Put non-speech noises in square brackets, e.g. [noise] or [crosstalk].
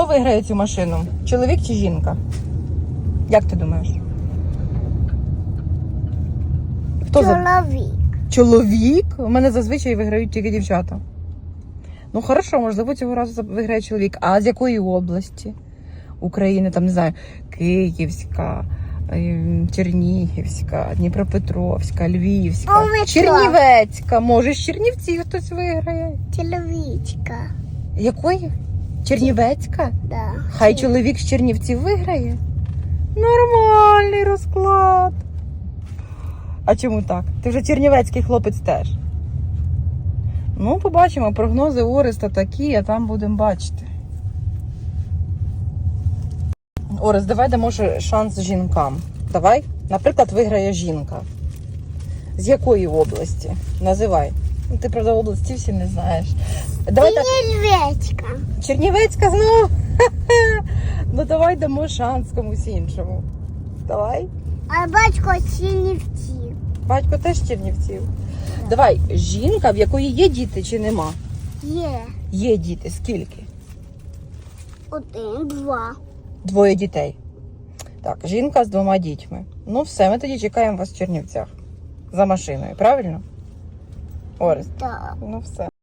хто виграє цю машину? Чоловік чи жінка? Як ти думаєш? Хто за... Чоловік. Чоловік? У мене зазвичай виграють тільки дівчата. Ну, хорошо, можливо, цього разу виграє чоловік. А з якої області України? Там не знаю, Київська, ем, Чернігівська, Дніпропетровська, Львівська, Омичка. Чернівецька. Може, з Чернівців хтось виграє. Чоловічка. Якої? Чернівецька? Да. Хай чоловік з Чернівців виграє. Нормальний розклад. А чому так? Ти вже чернівецький хлопець теж. Ну, побачимо, прогнози Ореста такі, а там будемо бачити. Орест, давай дамо шанс жінкам. Давай. Наприклад, виграє жінка. З якої області? Називай. Ну, Ти, правда, області всі не знаєш. Давай так. Чернівецька. Чернівецька знову. [laughs] Ну давай дамо шанс комусь іншому. Давай. А батько Чернівці. Батько теж Чернівців. Давай, жінка, в якої є діти чи нема? Є. Є діти. Скільки? Один, два. Двоє дітей. Так, жінка з двома дітьми. Ну все, ми тоді чекаємо вас в Чернівцях. За машиною, правильно? Орест. Так. Ну все.